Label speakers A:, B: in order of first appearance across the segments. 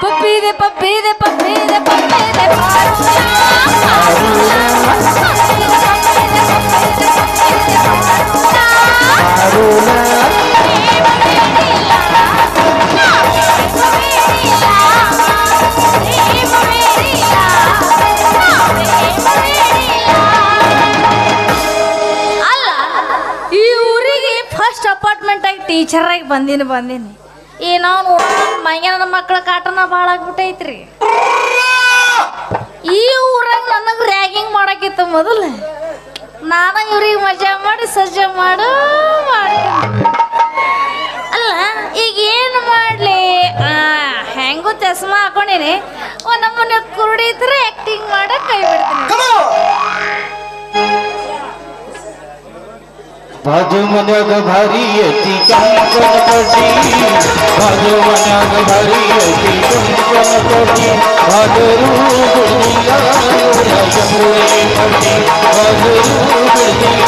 A: Papi de papi de papi de first apartment ಆಗಿ teacher ಆಗಿ ಬಂದೀನಿ ಬಂದೀನಿ. ಏನೋ ನೋಡ ಮೈಯನ ಮಕ್ಕಳ ಕಾಟನ ಭಾಳ ಆಗ್ಬಿಟ್ಟೈತ್ರಿ. ಈ ಊರಾಗ ನನಗೆ ರ್ಯಾಗಿಂಗ್ ಮಾಡಕ್ಕಿತ್ತು ಮೊದಲು ನಾನು ಇವ್ರಿಗೆ ಮಜಾ ಮಾಡಿ, ಸಜ್ಜ ಮಾಡು, ಮಾಡಿ. ಅಲ್ಲ, ಈಗ ಏನು ಮಾಡಲಿ? ಹೆಂಗೂ ಚಸ್ಮಾ ಹಾಕೊಂಡಿನಿ. ಒಂದು ನಮ್ಮನೆ ಕುರುಡಿ ಇದ್ರೆ ಆ್ಯಕ್ಟಿಂಗ್ ಮಾಡಕ್ಕೆ ಕೈ ಬಿಡ್ತೀನಿ.
B: भजमन भरियती कंकन
A: कटी भजमन भरियती कंकन कटी भजरू गुड़िया
B: जमुरे कटी भजरू गुड़िया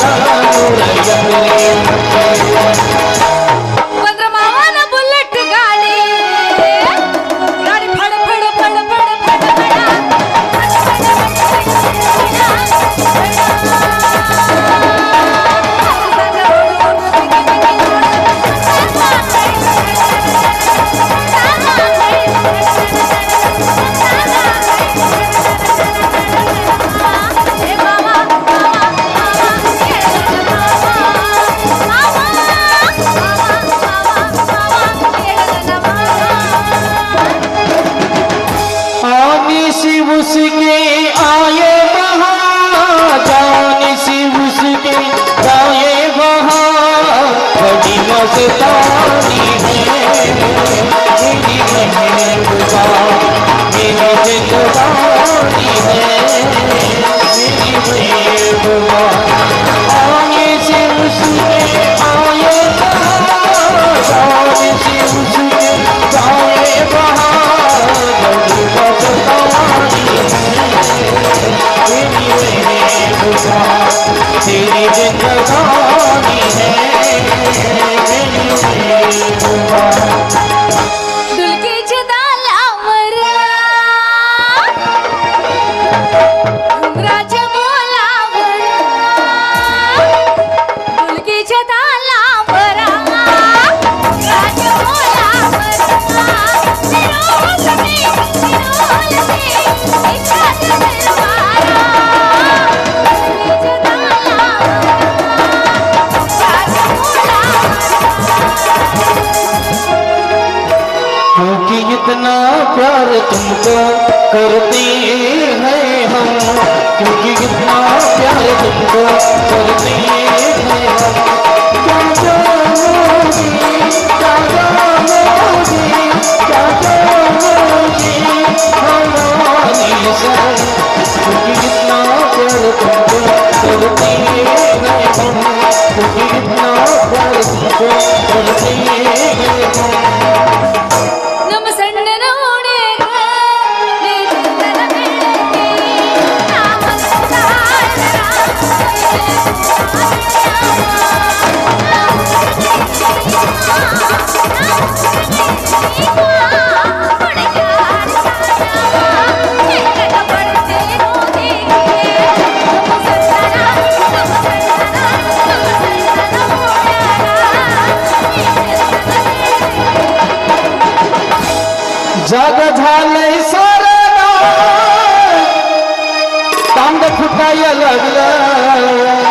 B: फुटायला लागलं।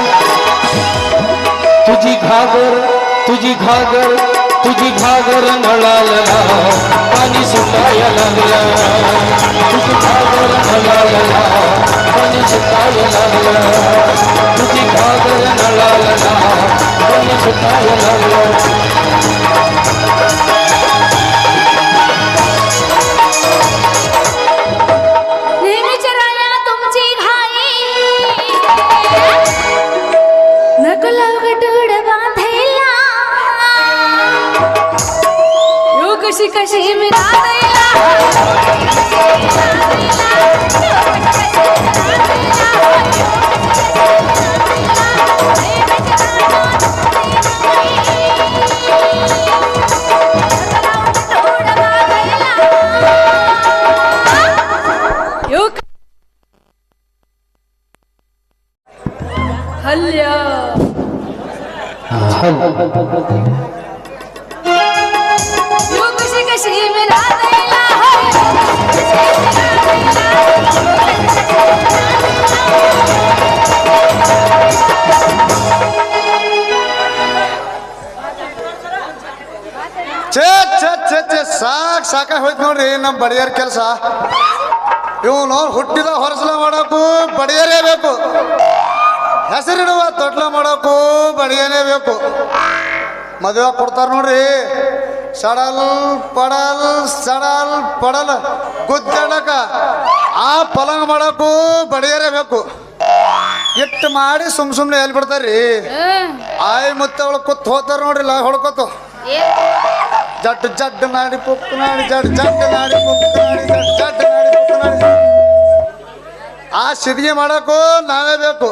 B: तुझी घागर तुझी घागर तुझी घागर नळाला। पाणी सुटायला लागलं। तुझी घागर नळाला। पाणी सुटायला लागलं। तुझी घागर नळाला। पाणी सुटायला लागलं।
C: ಸಾಕ್ ಸಾಕಾಗಿ ಹೋಯ್ತು ನೋಡ್ರಿ ನಮ್ಮ ಬಡಿಯರ್ ಕೆಲಸ. ಇವನು ಹುಟ್ಟಿದ ಹೊರಸಲ ಮಾಡಕ್ಕೂ ಬಡಿಯರೇ ಬೇಕು. ಹೆಸರಿಡುವ ತೊಟ್ಲ ಮಾಡಕ್ಕೂ ಬಡಿಯನೇ ಬೇಕು. ಮದುವೆ ಕೊಡ್ತಾರ ನೋಡ್ರಿ. ಸಡಲ್ ಪಡಲ್ ಸಡಲ್ ಪಡಲ್ ಗುದ್ದಾಡಕ ಆ ಪಲಂಗ್ ಮಾಡಕ್ಕೂ ಬಡಿಯರೇ ಬೇಕು. ಇಟ್ಟು ಮಾಡಿ ಸುಮ್ ಸುಮ್ನೆ ಎಲ್ಲಿ ಬಿಡ್ತಾರ್ರಿ? ಆಯ್ ಮುತ್ತ ಕುತ್ತ ಕೂತ್ ಹೋತಾರ ನೋಡ್ರಿ ಲಾ ಹೊಡ್ಕೊತು. ಜಡ್ ಜಡ್ ನಾಡಿ ಪುಕ್ ನಾಡಿ, ಜಡ್ ಜಡ್ ನಾಡಿ ಪುಕ್ ನಾಡಿ, ಜಡ್ ಜಡ್ ನಾಡಿ ಪುಕ್ ನಾಡಿ. ಆ ಸಿದ್ಧಿ ಮಾಡಕ್ಕೂ ನಾವೇ ಬೇಕು.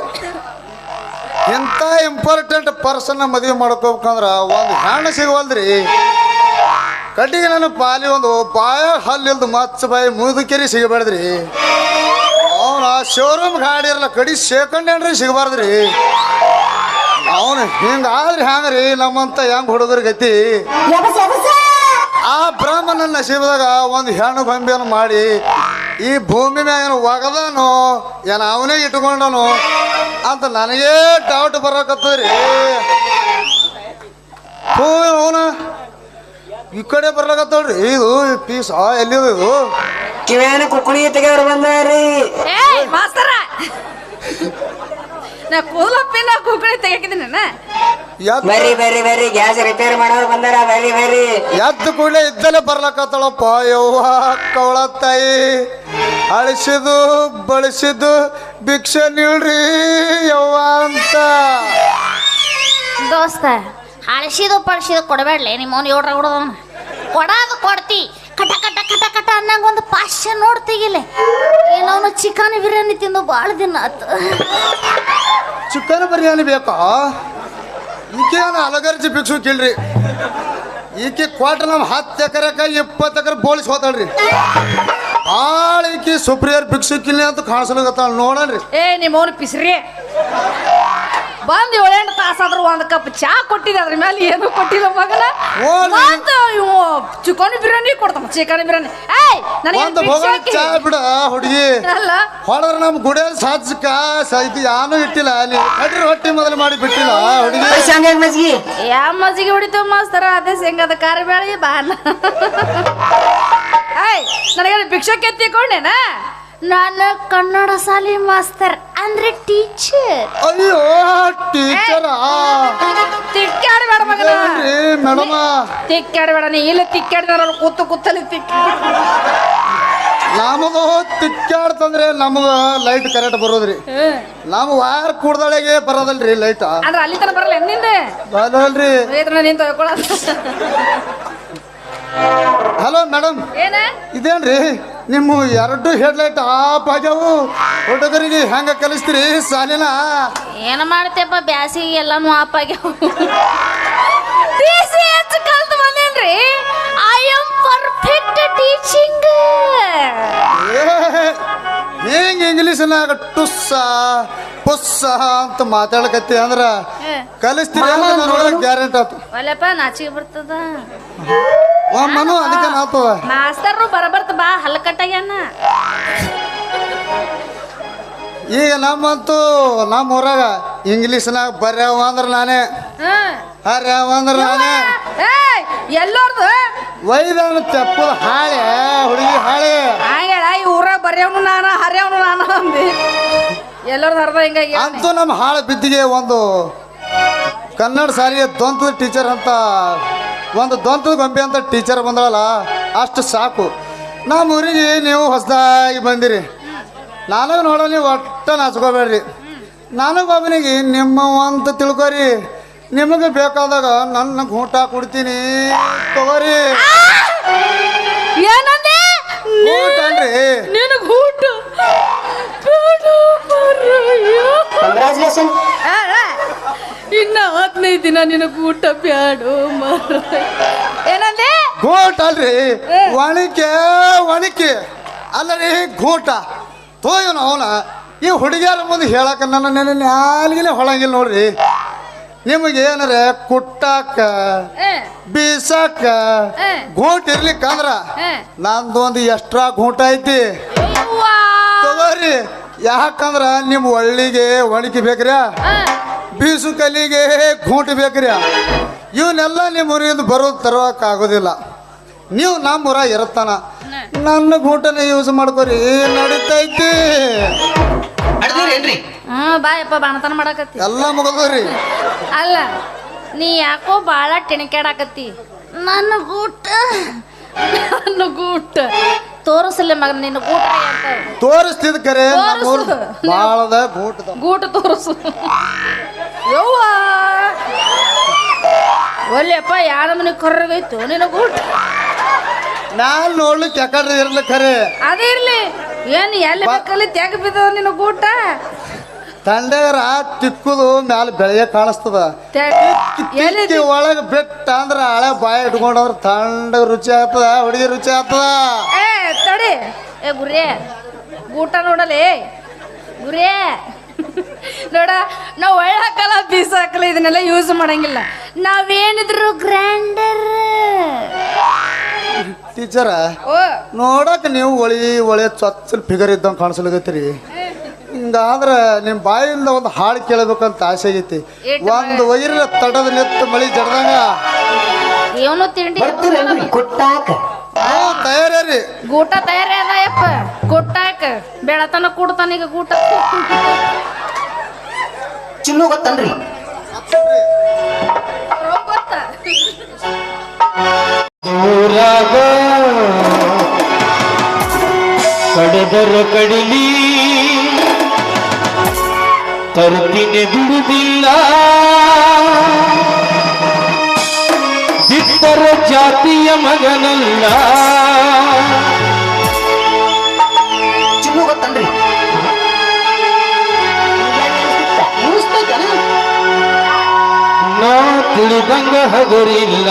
C: ಇಂಪಾರ್ಟೆಂಟ್ ಪರ್ಸನ್ ಮದುವೆ ಮಾಡ್ಕೋಬೇಕಂದ್ರ ಒಂದು ಹೆಣ್ಣು ಸಿಗವಲ್ದ್ರಿ. ಕಟ್ಟಿಗೆ ನಾನು ಪಾಲಿ ಒಂದು ಬಾಯ ಹಲ್ಲಿಲ್ದು ಮಚ್ಚ ಬಾಯಿ ಮುದುಕೆರಿ ಸಿಗಬಾರ್ದ್ರಿ ಆ ಶೋರೂಮ್ ಗಾಡಿ ಇರಲ್ಲ, ಕಡಿ ಸೆಕೆಂಡ್ ಹ್ಯಾಂಡ್ರಿ ಸಿಗಬಾರ್ದ್ರಿ. ಅವನು ಹಿಂಗಾದ್ರೆ ಹ್ಯಾಂಗ್ರಿ, ನಮ್ಮಂತ ಹೆಂಗ್ ಹುಡುಗರ ಗತಿ? ಆ ಬ್ರಾಹ್ಮಣನ ನಸೀಬದಾಗ ಒಂದು ಹೆಣ್ಣು ಗೊಂಬೆಯನ್ನು ಮಾಡಿ ಈ ಭೂಮಿ ಮ್ಯಾಗ ಒಗದನು ಏನ ಅವನೇ ಇಟ್ಕೊಂಡನು ಅಂತ ನನಗೇ ಡೌಟ್ ಬರಕತ್ತದ್ರಿ. ಹೂ ಅವನ ಈ ಕಡೆ ಬರ್ಲಕತ್ತಳ್ರಿ ಇದು ಪೀಸ್ ಎಲ್ಲಿ ಇದು?
D: ಇವೇನು ಕುಕ್ಕುಳಿ ತೆಗೆಯವ್ರು ಬಂದಾರಿ
E: ಮಾಸ್ತರ! ನಾ ಕೂದಲಪ್ಪಿನ ಕುಕ್ಕಳಿ ತೆಗಿದ್ದೀನಿ
C: ಎದ್ದು
D: ಬರ್ರಿ ಬರ್ರಿ ಬರ್ರಿ. ಗ್ಯಾಸ್ ರಿಪೇರ್ ಮಾಡೋರು ಬಂದಾರ. ಬರ್ರಿ ಬರ್ರಿ.
C: ಎದ್ದು ಕೂಡಲೇ ಇದ್ದಲೇ ಬರ್ಲಕತ್ತಳಪ್ಪ? ಯವ್ವ ಕವಳ ತಾಯಿ. ಅಳಿಸಿದು ಬಳಸಿದ್ದು ಭಿಕ್ಷೆ ನೀಡ್ರಿ ಯವ್ವ ಅಂತ.
E: ದೋಸ್ತ ಅಳಿಸಿದು ಪಳಿಸಿದು ಕೊಡಬೇಡ್ಲೆ. ನಿಮ್ಮ ಅವ್ನು ಏಳ್ರ ಕೊಡೋದವನ ಕೊಡೋದು ಕೊಡ್ತಿ. ಕಟ ಕಟ ಕಟ ಕಟ ಅನ್ನಂಗ ಒಂದು ಪಾಶ್ಯ ನೋಡ್ತಿಗಿಲೆ ಏನವನು ಚಿಕನ್ ಬಿರಿಯಾನಿ ತಿಂದು ಭಾಳ ದಿನ ಆತು.
C: ಚಿಕನ್ ಬಿರಿಯಾನಿ ಬೇಕಾ? ಈಕೆ ಅಲಗರ್ಜಿ ಭಿಕ್ಷು ಕೇಳ್ರಿ ಈಕೆ ಕ್ವಾಟ್ರ್ ನಮ್ಮ ಹತ್ತು ಎಕರೆಕ ಇಪ್ಪತ್ತು ಎಕರೆ ಬೋಳಿಸ್ ಹೋತಾಳ್ರಿ. ಭಾಳ ಈಕೆ ಸುಪ್ರಿಯರ್ ಭಿಕ್ಷು ಕಿಲ್ಲಿ ಅಂತ ಕಾಣಿಸ್ಲಾಗತ್ತಾಳ ನೋಡ್ರಿ
A: ಏ ನಿಮ್ಮ ಪಿಸ್ರಿ. ಬಂದ್ ಏಳೆಂಟು ತಾಸಾದ್ರೂ ಒಂದು ಕಪ್ ಚಾ ಕೊಟ್ಟಿದೆ ಅದ್ರ ಮೇಲೆ ಏನು ಕೊಟ್ಟಿಲ್ಲ ಮಗನ. ಇವು ಚಿಕನ್ ಬಿರಿಯಾನಿ ಕೊಡ್ತಾನ ಚಿಕನ್ ಬಿರಿಯಾನಿ. ಏಯ್ ನನಗೆ
C: ಒಂದು ಚಾ ಬಿಡ ಹುಡುಗಿ.
A: ಅಲ್ಲ.
C: ಹೊಡೆದ್ರೆ ನಮ್ಮ ಗುಡಿಯಲ್ಲಿ ಸಾಧಿಸಕ ಇದು ಯಾನು ಇಟ್ಟಿಲ್ಲ ನೀವು ಕಡ್ರಿ ಹೊಟ್ಟಿ ಮೊದಲು ಮಾಡಿ ಬಿಟ್ಟಿಲ್ಲ ಹುಡುಗಿ.
D: ಹಂಗಾಗಿ ಮಜ್ಗಿ?
A: ಯಾ ಮಜ್ಜಿಗೆ ಹೊಡಿತ ಮಾಸ್ತರ ಅದೇ ಶೇಂಗದ ಕಾರ ಬೇಳೆ ಬಾನ ಏಯ್ ನನಗೆ ಭಿಕ್ಷಕ್ಕೆ ಎತ್ತಿಕೊಂಡೇನ
E: ನಾನು ಕನ್ನಡ ಶಾಲೆ ಮಾಸ್ತರ್ ಅಂದ್ರೆ ಟೀಚರ್
C: ಅಯ್ಯೋ ಟೀಚರ್
A: ತಿಕ್ಕಾಡಬೇಡ ಮಗನ.
C: ಮೇಡಮ?
A: ತಿಕ್ಕಾಡಬೇಡ ನೀ ಇಲ್ಲ ತಿಕ್ಕಾಡಿದಾರ ಕೂತು ಕೂತಲ್ಲಿ ತಿಕ್ಕ
C: ನಮದು ತಿಕ್ಕಾಡ್ತಂದ್ರೆ ನಮಗ ಲೈಟ್ ಕರೆಕ್ಟ್ ಬರೋದ್ರಿ. ನಮ್ ವಾರ ಕೂಡ್ದೊಳಗೆ ಬರೋದಲ್ರಿ ಲೈಟ್
A: ಅಂದ್ರೆ ಅಲ್ಲಿ ತನಕ ಬರಲ್ಲ ನಿಂದೆ?
C: ಬರಲ್ರಿ.
A: ನಿಂತು ತೊಗೊಳಲ್ಲ
C: ಹಲೋ ಮೇಡಮ್
A: ಏನ?
C: ಇದೇನ್ರಿ? ನಿಮ್ಮ ಎರಡು ಹೆಡ್ಲೈಟ್ ಆಫ್ ಆಗ್ಯಾವು. ಹುಡುಗರಿಗೆ ಹೆಂಗ ಕಲಿಸ್ತೀರಿ ಸಾಲಿನ?
E: ಏನು ಮಾಡ್ತೇಪ್ಪ ಬ್ಯಾಸಿಗೆ ಎಲ್ಲಾನು ಆಪ್ ಆಗ್ಯಾವ.
A: ಕಲ್ತು ಬಂದೇನ್ರಿ?
E: ಐ ಆಮ್ ಪರ್ಫೆಕ್ಟ್ ಟೀಚಿಂಗ್
C: ಹೆಂಗ್ ಇಂಗ್ಲೀಷ್ನಾಗ ಟುಸ್ಸ ಪುಸ್ಸ ಅಂತ ಮಾತಾಡಕತ್ತಿ ಅಂದ್ರ ಕಲಿಸ್ತೀರಿ ಗ್ಯಾರಂಟಿ ಆತು.
E: ಒಲ್ಲಪ್ಪ ನಾಚಿಗೆ ಬರ್ತದ.
C: ಒಮ್ಮನು ಅದಕ್ಕೆ ಆತದ
E: ಮಾಸ್ತರ್ರು ಬರಬರ್ತ ಬಾ ಹಲ್ಕಟ್ಟಾಗ್ಯಾನ
C: ಈಗ ನಮ್ಮಂತೂ ನಮ್ಮ ಊರಾಗ ಇಂಗ್ಲೀಷ್ನಾಗ ಬರ್ಯಾವ ಅಂದ್ರೆ ನಾನೇ. ಹರ್ಯಾವ ಅಂದ್ರೆ ನಾನೇ.
A: ಎಲ್ಲೋರ್ದು
C: ವೈದಾನ ತೆಪ್ಪದ ಹಾಳೆ ಹುಡುಗಿ ಹಾಳೆ.
A: ಈ ಊರಾಗ ಬರೆಯವನು ನಾನ ಹರಿಯವನು ನಾನು ಅಂದಿ. ಎಲ್ಲರದ ಅರ್ಧ ಹಿಂಗಾಗಿ
C: ಅಂತೂ ನಮ್ಮ ಹಾಳ ಬಿದ್ದಿಗೆ ಒಂದು ಕನ್ನಡ ಶಾಲೆಯ ದ್ವಂದ್ವ ಟೀಚರ್ ಅಂತ ಒಂದು ದ್ವಂದ್ವ ಗೊಂಬೆ ಅಂತ ಟೀಚರ್ ಬಂದಳಲ್ಲ ಅಷ್ಟು ಸಾಕು. ನಮ್ಮ ಊರಿಗೆ ನೀವು ಹೊಸದಾಗಿ ಬಂದಿರಿ. ನನಗೆ ನೋಡೋ ನೀವು ಒಟ್ಟ ನಾಚ್ಕೋಬೇಡ್ರಿ. ನನಗೊಬ್ಬನಿಗೆ ನಿಮ್ಮ ಅಂತ ತಿಳ್ಕೊರಿ. ನಿಮಗೆ ಬೇಕಾದಾಗ ನನ್ನ ಊಟ ಕೊಡ್ತೀನಿ. ತಗೋರಿ.
A: ಏನಂದೆ?
C: ಊಟ ಅಲ್ರಿ
A: ನಿನಗೆ ಊಟ ಬೇಡ ಮಾರಾಯ.
D: ಕಂಗ್ರಾಚುಲೇಷನ್
A: ಆ, ಆ, ಇನ್ನ ಹದಿನೈದು ದಿನ ನಿನಗೆ ಊಟ ಬ್ಯಾಡೋ ಮರ. ಏನಂದೆ?
C: ಘೋಟ ಅಲ್ರಿ. ಒಣಕೆ ಒಣಕೆ. ಅಲ್ಲರಿ ಘೋಟ. ತೋಯನ ಅವನ ಈ ಹುಡುಗಿಯರ ಮುಂದೆ ಹೇಳಕ ನನ್ನ ನೆನೆ ನಾಲ್ಗಿನೇ ಹೊಳಂಗಿಲ್ಲ ನೋಡ್ರಿ. ನಿಮಗೆ ಏನಾರ ಕುಟ್ಟಾಕ ಬೀಸಾಕ. ಘೋಟ್ ಇರ್ಲಿಕ್ಕಂದ್ರ. ನಂದು ಒಂದು ಎಕ್ಸ್ಟ್ರಾ ಘೋಟ ಐತಿ. ತಗೋರಿ. ಯಾಕಂದ್ರ ನಿಮ್ ಒಳ್ಳಿಗೆ ಒಣಕಿ ಬೇಕ್ರಿ
A: ಆ,
C: ಬೀಸು ಕಲಿಗೆ ಘೂಂಟ್ ಬೇಕ್ರಿ ಇವನ್ನೆಲ್ಲ ನಿಮ್ಮ ಊರಿಂದ ಬರೋದು ತರೋಕ್ ಆಗೋದಿಲ್ಲ. ನೀವು ನಮ್ಮ ಊರ ಇರತ್ತಾನ ನನ್ನ ಗೂಟನ ಯೂಸ್ ಮಾಡ್ಕೋರಿ ನಡೀತೈತಿ.
A: ಹ್ಮ್ ಬಾಯಪ್ಪ ಬಾಣತನ ಮಾಡಕತ್ತಿ.
C: ಎಲ್ಲ ಮುಗದ್ರಿ.
A: ಅಲ್ಲ ನೀ ಯಾಕೋ ಬಾಳ ಟೆಣಕ್ಯಾಡಾಕತ್ತಿ. ನನ್ನ ಗೂಟ ನನ್ನ ಗೂಟ. ತೋರಿಸಲ್ಲ ಮಗ ನಿನ್ನ ಗೂಟ ಅಂತ.
C: ತೋರಿಸ್ತಿದ್ ಕರೆ
A: ತೋರಿಸು.
C: ಬಾಳದ ಗೂಟ
A: ಗೂಟ ತೋರಿಸು. ಯವ್ವ. ಒಲ್ಲೆಪ್ಪ ಯಾರ ಮನೆ ಕರ್ರಗೈತು ನಿನ್ನ ಗೂಟ.
C: ನಾನು ನೋಡ್ಲಿಕ್ಕೆ ಯಾಕಡ್ರಿ ಇರ್ಲಿ ಖರೆ
A: ಅದೇ ಇರ್ಲಿ. ಏನು ಎಲ್ಲಿ ಬೇಕಲ್ಲಿ ತೆಗ ಬಿದ್ದದ ನಿನ್ನ ಗೂಟ
C: ತಂಡೇರ ತಿಕ್ಕುದು ಮ್ಯಾಲ ಬೆಳೆಯ ಕಾಣಿಸ್ತದ.
A: ಎಲ್ಲಿ
C: ತಿಕ್ಕಿ ಒಳಗ ಬಿಟ್ಟ ಅಂದ್ರ ಹಳೆ ಬಾಯಿ ಇಟ್ಕೊಂಡವ್ರ ತಂಡ ರುಚಿ ಆಗ್ತದ ಹುಡುಗಿ ರುಚಿ ಆಗ್ತದ.
A: ಏ ತಡಿ. ಏ ಗುರಿಯೇ ಗೂಟ ನೋಡಲೇ? ಗುರಿಯೇ ನೋಡ ನಾವು ಒಳ್ಳೆ ಹಾಕಲ್ಲ ಬೀಸ ಹಾಕಲ್ಲ ಇದನ್ನೆಲ್ಲ ಯೂಸ್ ಮಾಡಂಗಿಲ್ಲ. ನಾವೇನಿದ್ರು ಗ್ರ್ಯಾಂಡರ್.
C: ಟೀಚರ
A: ಓ.
C: ನೋಡಕ್ ನೀವು ಒಳಿ ಒಳ್ಳೆ ಚೊಚ್ಚಲ್ ಫಿಗರ್ ಇದ್ದಂಗೆ ಕಾಣಿಸ್ಲಾಗತ್ತೀರಿ. ಹಿಂಗಾದ್ರ ನಿಮ್ಮ ಬಾಯಿಂದ ಒಂದು ಹಾಡು ಕೇಳಬೇಕಂತ ಆಸೆ ಆಗೈತಿ.
A: ಏಟ್
C: ಒಂದು ವೈರ ತಡದ ನೆತ್ತ ಮಳಿ ಜಡ್ದಂಗ.
A: ಏನು ತಿಂಡಿ
D: ಬರ್ತೀರೇನ್ರಿ ಕುಟ್ಟಾಕ.
C: ಹ್ಞೂ ತಯಾರಿ
A: ಗೂಟ ತಯಾರಿ ಅದ ಯಪ್ಪ. ಕೊಟ್ಟಾಕ. ಬೆಳತನ ಕೂಡ್ತಾನ ಈಗ ಗೂಟ
D: ಚಿನ್ನು ಗೊತ್ತನ್ರಿ?
A: ಗೊತ್ತ?
B: ಊರಾಗ ಕಡದರ ಕಡಿಲಿ ತರುತ್ತಿನ ಬಿಡುವುದಿಲ್ಲ ಬಿತ್ತರ ಜಾತಿಯ ಮಗನಲ್ಲ.
D: ಚಿನ್ನು ಗೊತ್ತನ್ರಿ
B: ನಾ ತಿಳಿದಂಗ ಹಗರಿಲ್ಲ.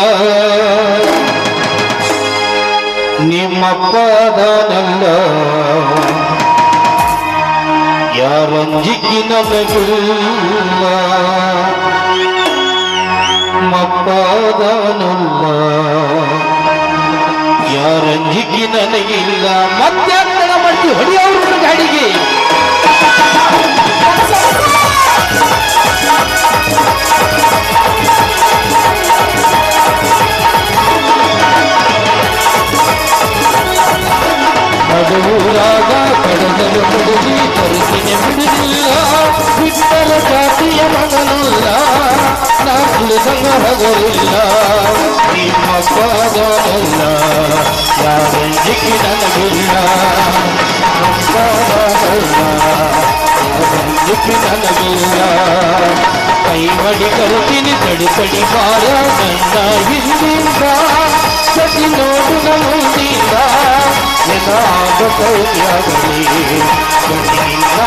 B: ನಿಮ್ಮಪ್ಪದನಲ್ಲ ಯಾರಂಜಿಕ್ಕಿ ನನಗಿಲ್ಲ ಮಪ್ಪದನಲ್ಲ ಯಾರಂಜಿಕ್ಕಿ ನನಗಿಲ್ಲ ಮತ್ತೆ ಮಾಡ್ತೀವಿ ಹೊಡೆಯವರು ಗಾಡಿಗೆ. Thank ಕಡದಲು ಕಡುಗಿ ತರಿಸಿನ ಬಿಡುದಿಲ್ಲ ಬಿಟ್ಟರ ಜಾತಿಯ ಮಗನಲ್ಲ ನಾ ತಿಳಿದಂಗ ಹಗರಿಲ್ಲ ನಿಮ್ಮ ಪಾದನಲ್ಲ ಯಾರಂಜಿಕ್ಕಿ ನನಗಿಲ್ಲ ಯಾರಂಜಿಕ್ಕಿ ನನಗಿಲ್ಲ ಕೈ ಮಡಿ ಕರುತ್ತೀನಿ ತಡಿ ತಡಿ ಬಾರ ನನ್ನ ಹಿಂದಿಂದ ప్రతి నోటున ఉందిగా యనాద కౌత్యాగని నా